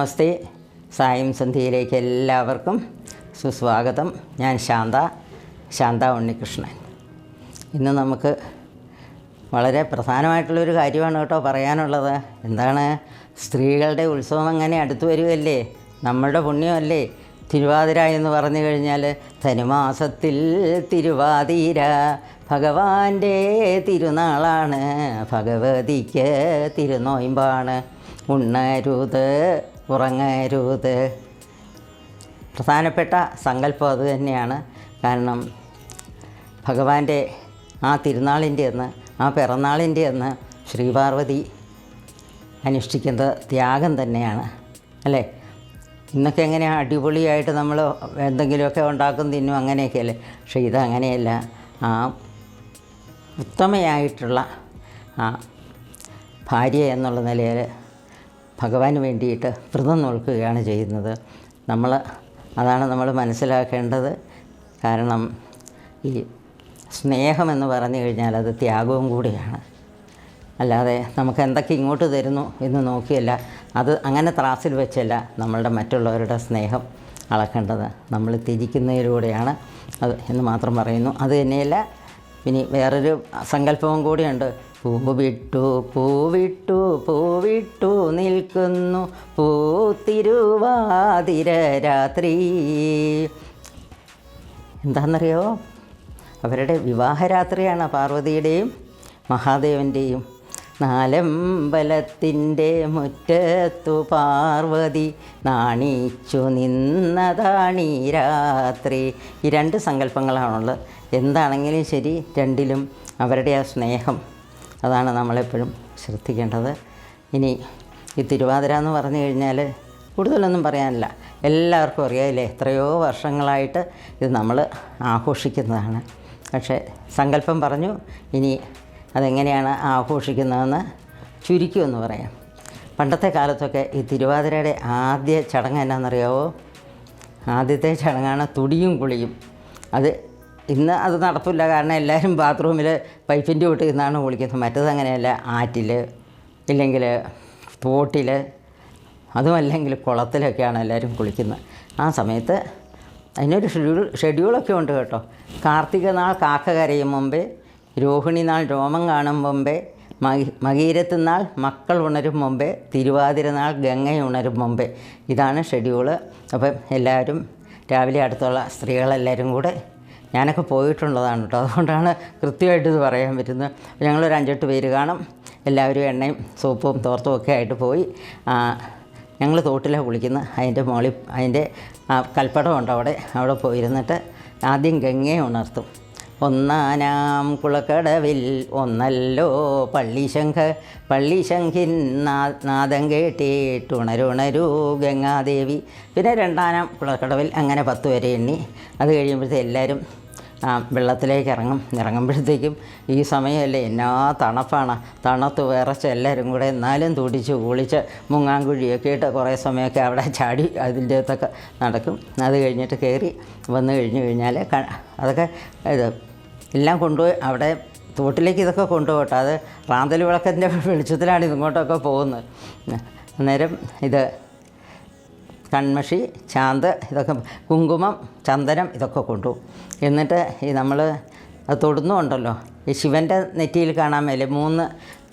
നമസ്തേ. സായം സന്ധ്യയിലേക്ക് എല്ലാവർക്കും സുസ്വാഗതം. ഞാൻ ശാന്ത ശാന്ത ഉണ്ണികൃഷ്ണൻ. ഇന്ന് നമുക്ക് വളരെ പ്രധാനമായിട്ടുള്ളൊരു കാര്യമാണ് കേട്ടോ പറയാനുള്ളത്. എന്താണ്? സ്ത്രീകളുടെ ഉത്സവം അങ്ങനെ അടുത്തു വരുമല്ലേ നമ്മളുടെ പുണ്യമല്ലേ? തിരുവാതിര എന്ന് പറഞ്ഞു കഴിഞ്ഞാൽ ധനുമാസത്തിൽ തിരുവാതിര ഭഗവാന്റെ തിരുനാളാണ്. ഭഗവതിക്ക് തിരുനോയിമ്പാണ് ഉണ്ണരുത്. ഉറങ്ങരുത്. പ്രധാനപ്പെട്ട സങ്കല്പം അത് തന്നെയാണ്. കാരണം ഭഗവാന്റെ ആ തിരുനാളിന്റെ അന്ന് ആ പിറന്നാളിന്റെ അന്ന് ശ്രീപാർവതി അനുഷ്ഠിക്കുന്നത് ത്യാഗം തന്നെയാണ്. അല്ലേ? ഇന്നൊക്കെ എങ്ങനെയാണ് അടിപൊളിയായിട്ട് നമ്മൾ എന്തെങ്കിലുമൊക്കെ ഉണ്ടാക്കും തിന്നും അങ്ങനെയൊക്കെയല്ലേ പക്ഷേ ഇത് അങ്ങനെയല്ല. ആ ഉത്തമയായിട്ടുള്ള ആ ഭാര്യ എന്നുള്ള നിലയിൽ ഭഗവാന് വേണ്ടിയിട്ട് വ്രതം നോക്കുകയാണ് ചെയ്യുന്നത്. നമ്മൾ അതാണ് നമ്മൾ മനസ്സിലാക്കേണ്ടത്. കാരണം ഈ സ്നേഹമെന്ന് പറഞ്ഞു കഴിഞ്ഞാൽ അത് ത്യാഗവും കൂടിയാണ്. അല്ലാതെ നമുക്ക് എന്തൊക്കെ ഇങ്ങോട്ട് തരുന്നു എന്ന് നോക്കിയല്ല. അത് അങ്ങനെ ത്രാസിൽ വെച്ചല്ല നമ്മളുടെ മറ്റുള്ളവരുടെ സ്നേഹം അളക്കേണ്ടത്. നമ്മൾ തിരിക്കുന്നതിലൂടെയാണ് അത് എന്ന് മാത്രം പറയുന്നു. അത് തന്നെയല്ല ഇനി വേറൊരു സങ്കല്പവും കൂടിയുണ്ട്. പൂവിട്ടു പൂവിട്ടു പൂവിട്ടു നിൽക്കുന്നു. പൂത്തിരുവാതിര രാത്രി എന്താണെന്നറിയോ? അവരുടെ വിവാഹരാത്രിയാണ് പാർവതിയുടെയും മഹാദേവന്റെയും. നാലമ്പലത്തിന്റെ മുറ്റത്തു പാർവതി നാണിച്ചു നിന്നതാണീ രാത്രി. ഈ രണ്ട് സങ്കല്പങ്ങളാണുള്ളത്. എന്താണെങ്കിലും ശരി രണ്ടിലും അവരുടെ ആ സ്നേഹം അതാണ് നമ്മളെപ്പോഴും ശ്രദ്ധിക്കേണ്ടത്. ഇനി ഈ തിരുവാതിര എന്ന് പറഞ്ഞു കഴിഞ്ഞാൽ കൂടുതലൊന്നും പറയാനില്ല. എല്ലാവർക്കും അറിയാമില്ലേ എത്രയോ വർഷങ്ങളായിട്ട് ഇത് നമ്മൾ ആഘോഷിക്കുന്നതാണ്. പക്ഷേ സങ്കല്പം പറഞ്ഞു ഇനി അതെങ്ങനെയാണ് ആഘോഷിക്കുന്നതെന്ന് ചുരുക്കുമെന്ന് പറയാം. പണ്ടത്തെ കാലത്തൊക്കെ ഈ തിരുവാതിരയുടെ ആദ്യ ചടങ്ങ് എന്നാണെന്നറിയാവോ? ആദ്യത്തെ ചടങ്ങാണ് തുടിയും കുളിയും. അത് ഇന്ന് അത് നടപ്പില്ല കാരണം എല്ലാവരും ബാത്റൂമിൽ പൈപ്പിന്റെ വീട്ടിൽ നിന്നാണ് കുളിക്കുന്നത് മറ്റത് അങ്ങനെയല്ല. ആറ്റിൽ ഇല്ലെങ്കിൽ തോട്ടിൽ അതുമല്ലെങ്കിൽ കുളത്തിലൊക്കെയാണ് എല്ലാവരും കുളിക്കുന്നത്. ആ സമയത്ത് അതിനൊരു ഷെഡ്യൂൾ ഷെഡ്യൂളൊക്കെ ഉണ്ട് കേട്ടോ. കാർത്തിക നാൾ കാക്ക കരയും മുമ്പേ രോഹിണി നാൾ രോമം കാണും മുമ്പേ മകി മകീരത്ത് നാൾ മക്കൾ ഉണരും മുമ്പേ തിരുവാതിര നാൾ ഗംഗ ഉണരും മുമ്പേ. ഇതാണ് ഷെഡ്യൂൾ. അപ്പം എല്ലാവരും രാവിലെ അടുത്തുള്ള സ്ത്രീകളെല്ലാവരും കൂടെ ഞാനൊക്കെ പോയിട്ടുള്ളതാണ് കേട്ടോ. അതുകൊണ്ടാണ് കൃത്യമായിട്ട് ഇത് പറയാൻ പറ്റുന്നത്. ഞങ്ങളൊരു അഞ്ചെട്ട് പേര് കാണും. എല്ലാവരും എണ്ണയും സോപ്പും തോർത്തും ഒക്കെ ആയിട്ട് പോയി. ഞങ്ങൾ തോട്ടിലാണ് കുളിക്കുന്നത്. അതിന്റെ മോളി അതിന്റെ കൽപ്പടമുണ്ട് അവിടെ. അവിടെ പോയിരുന്നിട്ട് ആദ്യം ഗംഗയെ ഉണർത്തും. ഒന്നാനാം കുളക്കടവിൽ ഒന്നല്ലോ പള്ളിശംഖ പള്ളിശംഖിൻ നാ നാദം കേട്ടിട്ടുണരുണരൂ ഗംഗാദേവി. പിന്നെ രണ്ടാനാം കുളക്കടവിൽ അങ്ങനെ പത്ത് വരെ എണ്ണി. അത് കഴിയുമ്പോഴത്തെ എല്ലാവരും വെള്ളത്തിലേക്ക് ഇറങ്ങും. ഇറങ്ങുമ്പോഴത്തേക്കും ഈ സമയമല്ലേ? എന്നാ തണുപ്പാണ്. തണുത്ത് വിറച്ച് എല്ലാവരും കൂടെ എന്നാലും തുടിച്ച് കുളിച്ച് മുങ്ങാങ്കുഴിയൊക്കെ ഇട്ട് കുറേ സമയമൊക്കെ അവിടെ ചാടി അതിന്റെ അകത്തൊക്കെ നടക്കും. അത് കഴിഞ്ഞിട്ട് കയറി വന്നു കഴിഞ്ഞു കഴിഞ്ഞാൽ അതൊക്കെ ഇത് എല്ലാം കൊണ്ടുപോയി അവിടെ തോട്ടിലേക്ക് ഇതൊക്കെ കൊണ്ടുപോകട്ടെ. അത് റാന്തൽ വിളക്കത്തിന്റെ വെളിച്ചത്തിലാണ് ഇങ്ങോട്ടൊക്കെ പോകുന്നത്. അന്നേരം ഇത് കൺമഷി ചാന്ത് ഇതൊക്കെ കുങ്കുമം ചന്ദനം ഇതൊക്കെ കൊണ്ടു. എന്നിട്ട് ഈ നമ്മൾ അത് തൊടുന്നുണ്ടല്ലോ. ഈ ശിവന്റെ നെറ്റിയിൽ കാണാൻ മേലെ മൂന്ന്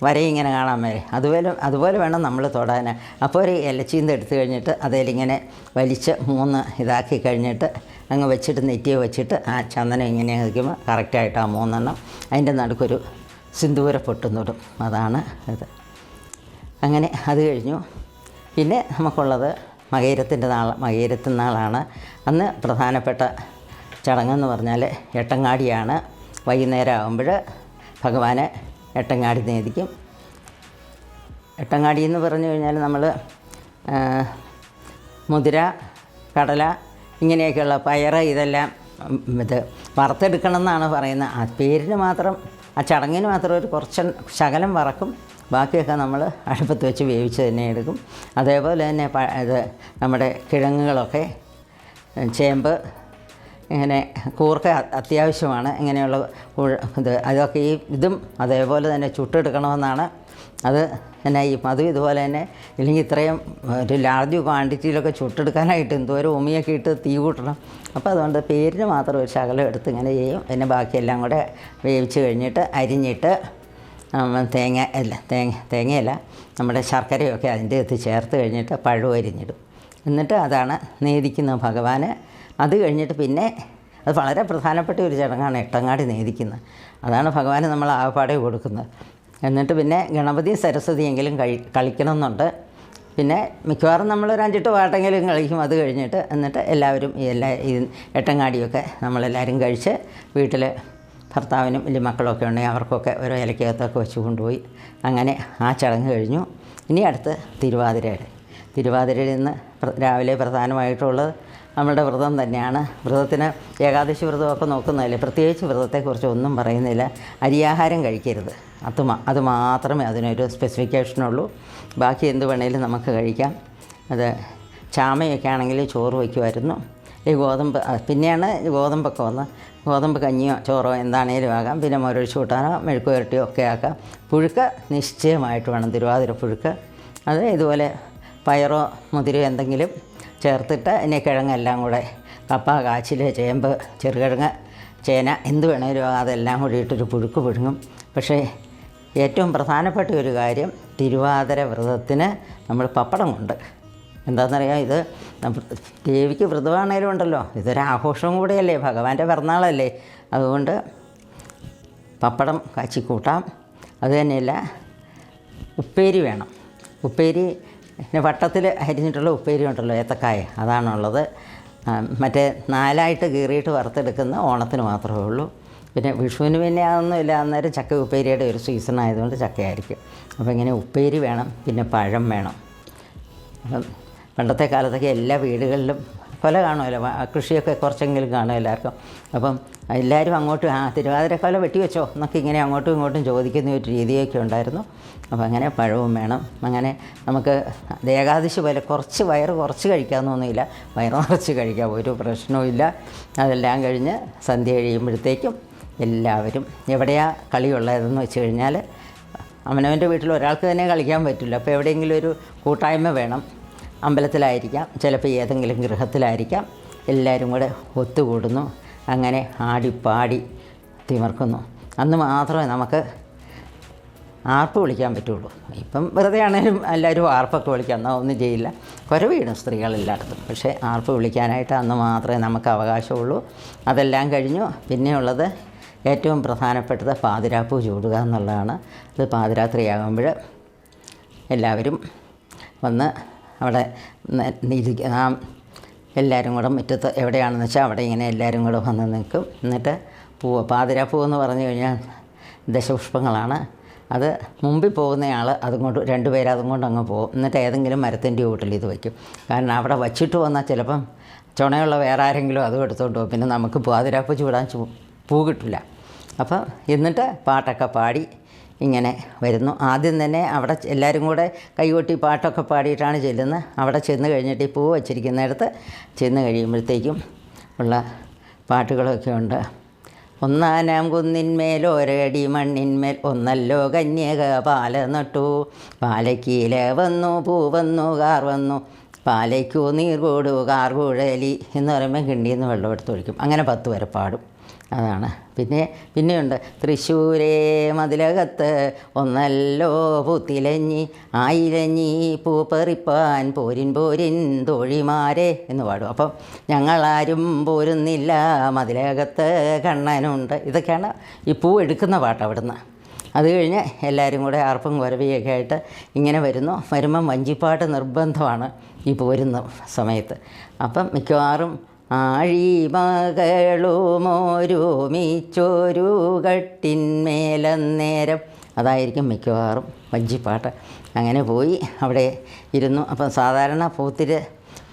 വരെ ഇങ്ങനെ കാണാൻ മേലെ. അതുപോലെ അതുപോലെ വേണം നമ്മൾ തൊടാൻ. അപ്പോൾ ഒരു ഇലച്ചീന്ത് എടുത്തു കഴിഞ്ഞിട്ട് അതിലിങ്ങനെ വലിച്ച് മൂന്ന് ഇതാക്കി കഴിഞ്ഞിട്ട് അങ്ങ് വെച്ചിട്ട് നെറ്റിയെ വെച്ചിട്ട് ആ ചന്ദനം ഇങ്ങനെ വയ്ക്കുമ്പോൾ കറക്റ്റായിട്ട് ആ മൂന്നെണ്ണം അതിന്റെ നടുക്കൊരു സിന്ദൂര പൊട്ടും തൊടും അതാണ് ഇത്. അങ്ങനെ അത് കഴിഞ്ഞു. പിന്നെ നമുക്കുള്ളത് മകയിരത്തിന്റെ നാൾ മകയിരത്തിൻ നാളാണ്. അന്ന് പ്രധാനപ്പെട്ട ചടങ്ങെന്ന് പറഞ്ഞാൽ എട്ടങ്ങാടിയാണ്. വൈകുന്നേരം ആകുമ്പോൾ ഭഗവാനെ എട്ടങ്ങാടി നേദിക്കും. എട്ടങ്ങാടി എന്ന് പറഞ്ഞു കഴിഞ്ഞാൽ നമ്മൾ മുതിര കടല ഇങ്ങനെയൊക്കെയുള്ള പയറ് ഇതെല്ലാം ഇത് വറുത്തെടുക്കണം എന്നാണ് പറയുന്നത്. ആ പേരിന് മാത്രം ആ ചടങ്ങിന് മാത്രം ഒരു കുറച്ച് ശകലം വറക്കും. ബാക്കിയൊക്കെ നമ്മൾ അടുപ്പത്ത് വെച്ച് വേവിച്ച് തന്നെ എടുക്കും. അതേപോലെ തന്നെ ഇത് നമ്മുടെ കിഴങ്ങുകളൊക്കെ ചേമ്പ് ഇങ്ങനെ കൂർക്ക അത്യാവശ്യമാണ്. ഇങ്ങനെയുള്ള ഇത് അതൊക്കെ ഈ ഇതും അതേപോലെ തന്നെ ചുട്ടെടുക്കണമെന്നാണ് അത് എന്നാ ഈ മധു ഇതുപോലെ തന്നെ ഇല്ലെങ്കിൽ ഇത്രയും ഒരു ലാർജ് ക്വാണ്ടിറ്റിയിലൊക്കെ ചുട്ടെടുക്കാനായിട്ട് എന്തോരം ഉമിയൊക്കെ ഇട്ട് തീ കൂട്ടണം. അപ്പോൾ അതുകൊണ്ട് പേരിന് മാത്രം ഒരു ശകലം എടുത്ത് ഇങ്ങനെ ചെയ്യും. പിന്നെ ബാക്കിയെല്ലാം കൂടെ വേവിച്ച് കഴിഞ്ഞിട്ട് അരിഞ്ഞിട്ട് തേങ്ങ അല്ല തേങ്ങ തേങ്ങയല്ല നമ്മുടെ ശർക്കരയൊക്കെ അതിന്റെ അകത്ത് ചേർത്ത് കഴിഞ്ഞിട്ട് പഴു അരിഞ്ഞിടും. എന്നിട്ട് അതാണ് നേദിക്കുന്ന ഭഗവാന്. അത് കഴിഞ്ഞിട്ട് പിന്നെ അത് വളരെ പ്രധാനപ്പെട്ട ഒരു ചടങ്ങാണ് എട്ടങ്ങാടി നേദിക്കുന്നത്. അതാണ് ഭഗവാന് നമ്മൾ ആകപ്പാടെ കൊടുക്കുന്നത്. എന്നിട്ട് പിന്നെ ഗണപതി സരസ്വതിയെങ്കിലും കഴി കളിക്കണമെന്നുണ്ട്. പിന്നെ മിക്കവാറും നമ്മളൊരു അഞ്ചെട്ട് പാട്ടെങ്കിലും കളിക്കും. അത് കഴിഞ്ഞിട്ട് എന്നിട്ട് എല്ലാവരും ഈ എല്ലാ ഈ എട്ടങ്ങാടിയൊക്കെ നമ്മളെല്ലാവരും കഴിച്ച് വീട്ടിൽ ഭർത്താവിനും വലിയ മക്കളൊക്കെ ഉണ്ടെങ്കിൽ അവർക്കൊക്കെ ഓരോ ഇലക്കകത്തൊക്കെ വെച്ച് കൊണ്ടുപോയി. അങ്ങനെ ആ ചടങ്ങ് കഴിഞ്ഞു. ഇനി അടുത്ത് തിരുവാതിരയുടെ തിരുവാതിരയിൽ നിന്ന് രാവിലെ പ്രധാനമായിട്ടുള്ളത് നമ്മളുടെ വ്രതം തന്നെയാണ്. വ്രതത്തിന് ഏകാദശി വ്രതമൊക്കെ നോക്കുന്നതല്ലേ? പ്രത്യേകിച്ച് വ്രതത്തെക്കുറിച്ച് ഒന്നും പറയുന്നില്ല. അരിയാഹാരം കഴിക്കരുത്. അത് അത് മാത്രമേ അതിനൊരു സ്പെസിഫിക്കേഷനുള്ളൂ ബാക്കി എന്ത് വേണേലും നമുക്ക് കഴിക്കാം. അത് ചാമയൊക്കെ ആണെങ്കിൽ ചോറ് വയ്ക്കുമായിരുന്നു. ഈ ഗോതമ്പ് പിന്നെയാണ് ഗോതമ്പൊക്കെ വന്ന് ഗോതമ്പ് കഞ്ഞിയോ ചോറോ എന്താണേലും ആകാം. പിന്നെ മുരൊഴിച്ച് കൂട്ടാനോ മെഴുക്ക് പുരട്ടിയോ ഒക്കെ ആക്കാം. പുഴുക്ക് നിശ്ചയമായിട്ട് വേണം. തിരുവാതിര പുഴുക്ക്. അത് ഇതുപോലെ പയറോ മുതിരോ എന്തെങ്കിലും ചേർത്തിട്ട് അതിനെ കിഴങ്ങെല്ലാം കൂടെ കപ്പ കാച്ചിൽ ചേമ്പ് ചെറുകിഴങ്ങ് ചേന എന്ത് വേണേലും അതെല്ലാം കൂടി ഇട്ടൊരു പുഴുക്ക് പുഴുങ്ങും പക്ഷേ ഏറ്റവും പ്രധാനപ്പെട്ട ഒരു കാര്യം തിരുവാതിര വ്രതത്തിന് നമ്മൾ പപ്പടം കൊണ്ട് എന്താണെന്നറിയാം? ഇത് ദേവിക്ക് വ്രതമാണേലും ഉണ്ടല്ലോ. ഇതൊരു ആഘോഷം കൂടെയല്ലേ ഭഗവാന്റെ പിറന്നാളല്ലേ. അതുകൊണ്ട് പപ്പടം കാച്ചി കൂട്ടാം. അതുതന്നെയല്ല ഉപ്പേരി വേണം. ഉപ്പേരി പിന്നെ വട്ടത്തിൽ അരിഞ്ഞിട്ടുള്ള ഉപ്പേരി ഉണ്ടല്ലോ ഏത്തക്കായ. അതാണുള്ളത്. മറ്റേ നാലായിട്ട് കീറിയിട്ട് വറുത്തെടുക്കുന്ന ഓണത്തിന് മാത്രമേ ഉള്ളൂ. പിന്നെ വിഷുവിന് പിന്നെ അതൊന്നുമില്ല. അന്നേരം ചക്ക ഉപ്പേരിയുടെ ഒരു സീസൺ ആയതുകൊണ്ട് ചക്കയായിരിക്കും. അപ്പോൾ ഇങ്ങനെ ഉപ്പേരി വേണം പിന്നെ പഴം വേണം. അപ്പം പണ്ടത്തെ കാലത്തൊക്കെ എല്ലാ വീടുകളിലും കൊല കാണുമല്ലോ. കൃഷിയൊക്കെ കുറച്ചെങ്കിലും കാണും എല്ലാവർക്കും. അപ്പം എല്ലാവരും അങ്ങോട്ടും ആ തിരുവാതിരക്കൊല വെട്ടിവെച്ചോ എന്നൊക്കെ ഇങ്ങനെ അങ്ങോട്ടും ഇങ്ങോട്ടും ചോദിക്കുന്ന ഒരു രീതിയൊക്കെ ഉണ്ടായിരുന്നു. അപ്പോൾ അങ്ങനെ പഴവും വേണം. അങ്ങനെ നമുക്ക് ഏകാദശി പോലെ കുറച്ച് വയറ് കുറച്ച് കഴിക്കാമെന്നൊന്നുമില്ല വയറ് കുറച്ച് കഴിക്കാം ഒരു പ്രശ്നവും ഇല്ല അതെല്ലാം കഴിഞ്ഞ് സന്ധ്യ കഴിയുമ്പോഴത്തേക്കും എല്ലാവരും. എവിടെയാ കളിയുള്ളതെന്ന് വെച്ച് കഴിഞ്ഞാൽ അവനവന്റെ വീട്ടിൽ ഒരാൾക്ക് തന്നെ കളിക്കാൻ പറ്റില്ല. അപ്പോൾ എവിടെയെങ്കിലും ഒരു കൂട്ടായ്മ വേണം. അമ്പലത്തിലായിരിക്കാം. ചിലപ്പോൾ ഏതെങ്കിലും ഗൃഹത്തിലായിരിക്കാം. എല്ലാവരും കൂടെ ഒത്തുകൂടുന്നു. അങ്ങനെ ആടിപ്പാടി തിമർക്കുന്നു. അന്ന് മാത്രമേ നമുക്ക് ആർപ്പ് വിളിക്കാൻ പറ്റുള്ളൂ. ഇപ്പം വെറുതെ ആണെങ്കിലും എല്ലാവരും ആർപ്പൊക്കെ വിളിക്കാം. എന്നാൽ ഒന്നും ചെയ്യില്ല. കുര സ്ത്രീകളെല്ലായിടത്തും പക്ഷേ ആർപ്പ് വിളിക്കാനായിട്ട് അന്ന് മാത്രമേ നമുക്ക് അവകാശമുള്ളൂ. അതെല്ലാം കഴിഞ്ഞു. പിന്നെയുള്ളത് ഏറ്റവും പ്രധാനപ്പെട്ടത് പാതിരാപ്പൂ ചൂടുക എന്നുള്ളതാണ്. അത് പാതിരാത്രിയാകുമ്പോൾ എല്ലാവരും വന്ന് അവിടെ ആ എല്ലാവരും കൂടെ മുറ്റത്ത് എവിടെയാണെന്ന് വെച്ചാൽ അവിടെ ഇങ്ങനെ എല്ലാവരും കൂടെ വന്ന് നിൽക്കും. എന്നിട്ട് പൂവ് പാതിരാപ്പൂ എന്ന് പറഞ്ഞു കഴിഞ്ഞാൽ ദശപുഷ്പങ്ങളാണ്. അത് മുമ്പിൽ പോകുന്നയാൾ അതും കൊണ്ട് രണ്ടുപേരും അതും കൊണ്ട് അങ്ങ് പോകും. എന്നിട്ട് ഏതെങ്കിലും മരത്തിന്റെ വീട്ടിൽ ഇത് വയ്ക്കും. കാരണം അവിടെ വച്ചിട്ട് വന്നാൽ ചിലപ്പം ചുണയുള്ള വേറെ ആരെങ്കിലും അതും എടുത്തോണ്ട് പോകും. പിന്നെ നമുക്ക് പാതിരാപ്പ് ചൂടാൻ പൂ കിട്ടില്ല. അപ്പം എന്നിട്ട് പാട്ടൊക്കെ പാടി ഇങ്ങനെ വരുന്നു. ആദ്യം തന്നെ അവിടെ എല്ലാവരും കൂടെ കൈകൊട്ടി പാട്ടൊക്കെ പാടിയിട്ടാണ് ചെല്ലുന്നത്. അവിടെ ചെന്ന് കഴിഞ്ഞിട്ട് ഈ പൂ വച്ചിരിക്കുന്നിടത്ത് ചെന്ന് കഴിയുമ്പോഴത്തേക്കും ഉള്ള പാട്ടുകളൊക്കെ ഉണ്ട്. ഒന്നാനാം കുന്നിന്മേൽ ഒരടി മണ്ണിന്മേൽ ഒന്നല്ലോ കന്യക പാല നട്ടു. പാലക്കീല വന്നു പൂ വന്നു കാർ വന്നു. പാലയ്ക്കു നീർ കൂടു കാർ കുഴലി എന്ന് പറയുമ്പോൾ കിണ്ടിന്ന് വെള്ളം എടുത്ത് ഒഴിക്കും. അങ്ങനെ പത്ത് വരെ പാടും. അതാണ്. പിന്നെ പിന്നെയുണ്ട്. തൃശ്ശൂരേ മതിലകത്ത് ഒന്നല്ലോ പൂത്തിലഞ്ഞി ആയിരഞ്ഞി പൂപ്പറിപ്പാൻ പോരിൻ പോരിൻ തോഴിമാരെ എന്ന് പാടും. അപ്പം ഞങ്ങളാരും പോരുന്നില്ല. മതിലകത്ത് കണ്ണനുണ്ട്. ഇതൊക്കെയാണ് ഈ പൂ എടുക്കുന്ന പാട്ട് അവിടുന്ന്. അത് കഴിഞ്ഞ് എല്ലാവരും കൂടെ ആർപ്പും കുരവിയൊക്കെ ആയിട്ട് ഇങ്ങനെ വരുന്നു. വരുമ്പം വഞ്ചിപ്പാട്ട് നിർബന്ധമാണ് ഈ പോരുന്ന സമയത്ത്. അപ്പം മിക്കവാറും ആഴിമകളുമോരുമിച്ചൊരു കട്ടിന്മേലന്നേരം അതായിരിക്കും മിക്കവാറും വഞ്ചിപ്പാട്ട് അങ്ങനെ പോയി അവിടെ ഇരുന്നു. അപ്പം സാധാരണ പൂത്തിരി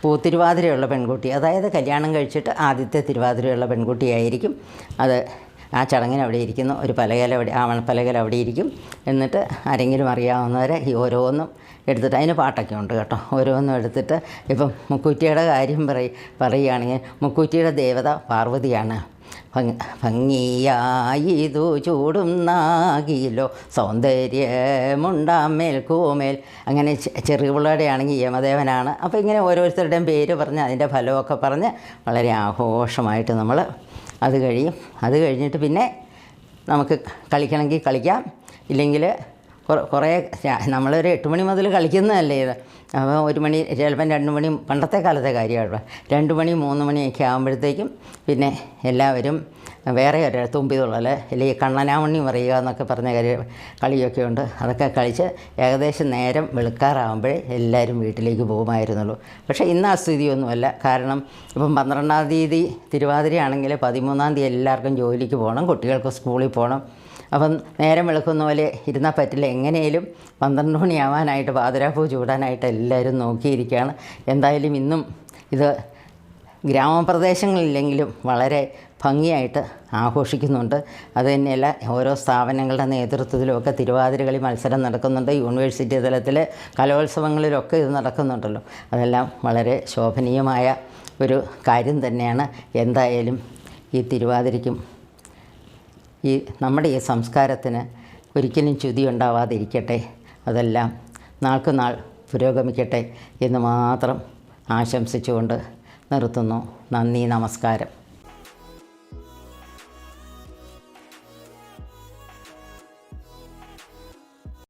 പൂത്തിരുവാതിരയുള്ള പെൺകുട്ടി അതായത് കല്യാണം കഴിച്ചിട്ട് ആദ്യത്തെ തിരുവാതിരയുള്ള പെൺകുട്ടിയായിരിക്കും അത് ആ ചടങ്ങിന് അവിടെ ഇരിക്കുന്ന. ഒരു പലകല അവിടെ ആ മണപ്പലകൽ അവിടെ ഇരിക്കും. എന്നിട്ട് ആരെങ്കിലും അറിയാവുന്നവരെ ഈ ഓരോന്നും എടുത്തിട്ട് അതിന് പാട്ടൊക്കെ ഉണ്ട് കേട്ടോ. ഓരോന്നും എടുത്തിട്ട് ഇപ്പം മുക്കൂറ്റിയുടെ കാര്യം പറയ പറയുകയാണെങ്കിൽ മുക്കൂറ്റിയുടെ ദേവത പാർവതിയാണ്. ഭംഗിയായി ഭംഗിയായിതു ചൂടും നാകിലോ സൗന്ദര്യമുണ്ടാമേൽ കൂമേൽ. അങ്ങനെ ചെറിയ ചെറുപിള്ളയുടെ ആണെങ്കിൽ യമദേവനാണ്. അപ്പോൾ ഇങ്ങനെ ഓരോരുത്തരുടെയും പേര് പറഞ്ഞ് അതിന്റെ ഫലമൊക്കെ പറഞ്ഞ് വളരെ ആഘോഷമായിട്ട് നമ്മൾ അത് കഴിയും. അത് കഴിഞ്ഞിട്ട് പിന്നെ നമുക്ക് കളിക്കണമെങ്കിൽ കളിക്കാം. ഇല്ലെങ്കിൽ കുറ- നമ്മളൊരു എട്ട് മണി മുതൽ കളിക്കുന്നതല്ലേ ഇത്. അപ്പോൾ ഒരു മണി ചിലപ്പം രണ്ട് മണി പണ്ടത്തെ കാലത്തെ കാര്യമാണ് രണ്ട് മണി മൂന്ന് മണിയൊക്കെ ആകുമ്പോഴത്തേക്കും പിന്നെ എല്ലാവരും വേറെ ഒരു തുമ്പി തുള്ളൽ അല്ലെങ്കിൽ കണ്ണനാമണ്ണി പറയുക എന്നൊക്കെ പറഞ്ഞ കാര്യം കളിയൊക്കെ ഉണ്ട്. അതൊക്കെ കളിച്ച് ഏകദേശം നേരം വെളുക്കാറാകുമ്പോഴേ എല്ലാവരും വീട്ടിലേക്ക് പോകുമായിരുന്നുള്ളൂ. പക്ഷേ ഇന്ന് ആ സ്ഥിതിയൊന്നുമല്ല. കാരണം ഇപ്പം പന്ത്രണ്ടാം തീയതി തിരുവാതിരയാണെങ്കിൽ പതിമൂന്നാം തീയതി എല്ലാവർക്കും ജോലിക്ക് പോകണം കുട്ടികൾക്ക് സ്കൂളിൽ പോകണം. അപ്പം നേരം വെളുക്കുന്ന പോലെ ഇരുന്നാൽ പറ്റില്ല. എങ്ങനെയും പന്ത്രണ്ട് മണിയാവാനായിട്ട് പാതിരാപ്പൂ ചൂടാനായിട്ട് എല്ലാവരും നോക്കിയിരിക്കുകയാണ്. എന്തായാലും ഇന്നും ഇത് ഗ്രാമപ്രദേശങ്ങളിലെങ്കിലും വളരെ ഭംഗിയായിട്ട് ആഘോഷിക്കുന്നുണ്ട്. അത് തന്നെയല്ല ഓരോ സ്ഥാപനങ്ങളുടെ നേതൃത്വത്തിലുമൊക്കെ തിരുവാതിരകളി മത്സരം നടക്കുന്നുണ്ട്. യൂണിവേഴ്സിറ്റി തലത്തിൽ കലോത്സവങ്ങളിലൊക്കെ ഇത് നടക്കുന്നുണ്ടല്ലോ. അതെല്ലാം വളരെ ശോഭനീയമായ ഒരു കാര്യം തന്നെയാണ്. എന്തായാലും ഈ തിരുവാതിരയ്ക്കും ഈ നമ്മുടെ ഈ സംസ്കാരത്തിന് ഒരിക്കലും ചുതി ഉണ്ടാവാതിരിക്കട്ടെ. അതെല്ലാം നാൾക്ക് നാൾ പുരോഗമിക്കട്ടെ എന്ന് മാത്രം ആശംസിച്ചുകൊണ്ട് നിർത്തുന്നു. നന്ദി നമസ്കാരം.